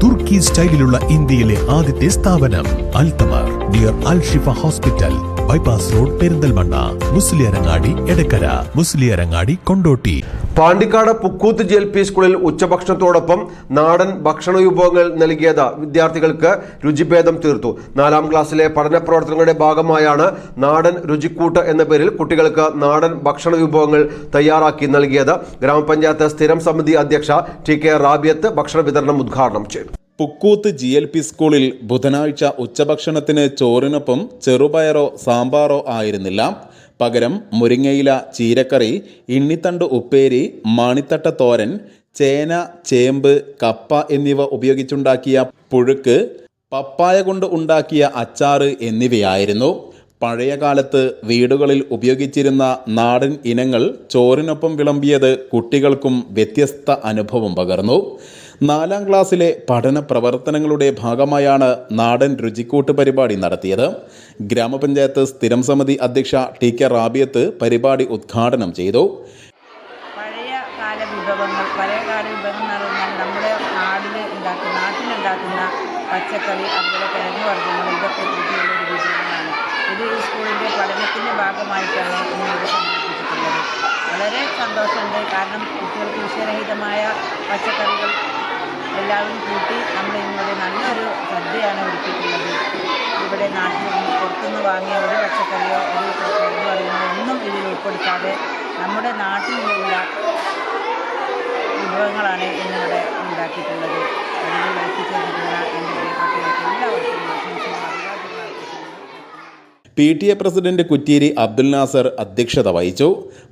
തുർക്കി സ്റ്റൈലിലുള്ള ഇന്ത്യയിലെ ആദ്യത്തെ സ്ഥാപനം അൽത്തമാർ dear Al Shifa hospital bypass road Perinthalmanna Musliyarangadi Edakkara Musliyarangadi Kondotty Pandikkad Pukkooth G L P സ്കൂളിൽ ഉച്ചഭക്ഷണത്തോടൊപ്പം നാടൻ ഭക്ഷണ വിഭവങ്ങൾ നൽകിയത് വിദ്യാർത്ഥികൾക്ക് രുചിഭേദം തീർത്തു. നാലാം ക്ലാസ്സിലെ പഠന പ്രവർത്തനങ്ങളുടെ ഭാഗമായാണ് നാടൻ രുചിക്കൂട്ട് എന്ന പേരിൽ കുട്ടികൾക്ക് നാടൻ ഭക്ഷണ വിഭവങ്ങൾ തയ്യാറാക്കി നൽകിയത്. ഗ്രാമപഞ്ചായത്ത് സ്ഥിരം സമിതി അധ്യക്ഷ ടി കെ റാബിയത്ത് ഭക്ഷണ വിതരണം ഉദ്ഘാടനം ചെയ്തു. പുക്കൂത്ത് ജി എൽ പി സ്കൂളിൽ ബുധനാഴ്ച ഉച്ചഭക്ഷണത്തിന് ചോറിനൊപ്പം ചെറുപയറോ സാമ്പാറോ ആയിരുന്നില്ല. പകരം മുരിങ്ങയില ചീരക്കറി ഇണ്ണിത്തണ്ട് ഉപ്പേരി മാണിത്തട്ട തോരൻ ചേന ചേമ്പ് കപ്പ എന്നിവ ഉപയോഗിച്ചുണ്ടാക്കിയ പുഴുക്ക് പപ്പായ കൊണ്ട് ഉണ്ടാക്കിയ അച്ചാറ് എന്നിവയായിരുന്നു. പഴയ കാലത്ത് വീടുകളിൽ ഉപയോഗിച്ചിരുന്ന നാടൻ ഇനങ്ങൾ ചോറിനൊപ്പം വിളമ്പിയത് കുട്ടികൾക്കും വ്യത്യസ്ത അനുഭവം പകർന്നു. നാലാം ക്ലാസ്സിലെ പഠന പ്രവർത്തനങ്ങളുടെ ഭാഗമായാണ് നാടൻ രുചിക്കൂട്ട് പരിപാടി നടത്തിയത്. ഗ്രാമപഞ്ചായത്ത് സ്ഥിരം സമിതി അധ്യക്ഷ ടി കെ റാബിയത്ത് പരിപാടി ഉദ്ഘാടനം ചെയ്തു. പഴയ കാല വിഭവങ്ങൾ പഴയ കാല വിഭവങ്ങൾ നമ്മുടെ നാടിൽ ഉണ്ടാക്കുന്ന നാട്ടിലുണ്ടാക്കുന്ന പച്ചക്കറി അതുപോലെ കിഴങ്ങ് വർഗങ്ങൾ ഇതൊക്കെ കൂട്ടിയുള്ള ഒരു വിഭവങ്ങളാണ്. ഇത് ഈ സ്കൂളിന്റെ പഠനത്തിന്റെ ഭാഗമായിട്ടാണ് ഇന്നിവിടെ സംഘടിപ്പിച്ചിട്ടുള്ളത്. വളരെ സന്തോഷമുണ്ട്. കാരണം കുട്ടികൾക്ക് വിഷരഹിതമായ പച്ചക്കറികൾ എല്ലാവരും കൂട്ടി നമ്മൾ ഇന്നിവിടെ നല്ലൊരു സദ്യയാണ് ഒരുക്കിയിട്ടുള്ളത്. ഇവിടെ നാട്ടിൽ നിന്ന് പുറത്തുനിന്ന് വാങ്ങിയ ഒരു പച്ചക്കറിയോ ഒരു എന്ന് പറയുന്നത് ഒന്നും ഇതിൽ ഉൾപ്പെടുത്താതെ നമ്മുടെ നാട്ടിലുള്ള വിഭവങ്ങളാണ് ഇന്നിവിടെ ഉണ്ടാക്കിയിട്ടുള്ളത്. P T A president Kutteeri Abdul Nasar അധ്യക്ഷത വഹിച്ചു.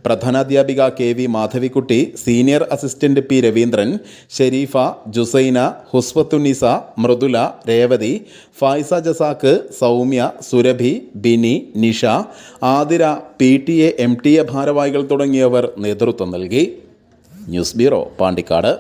പ്രധാനാധ്യാപിക K V Madhavikutty senior assistant P Raveendran Sherifa Jusaina Huswathunisa Mridula Revathi Faiza Jasak Soumya Surabhi Bini Nisha Athira P T A M T A ഭാരവാഹികൾ തുടങ്ങിയവർ നേതൃത്വം നൽകി. News bureau Pandikkad.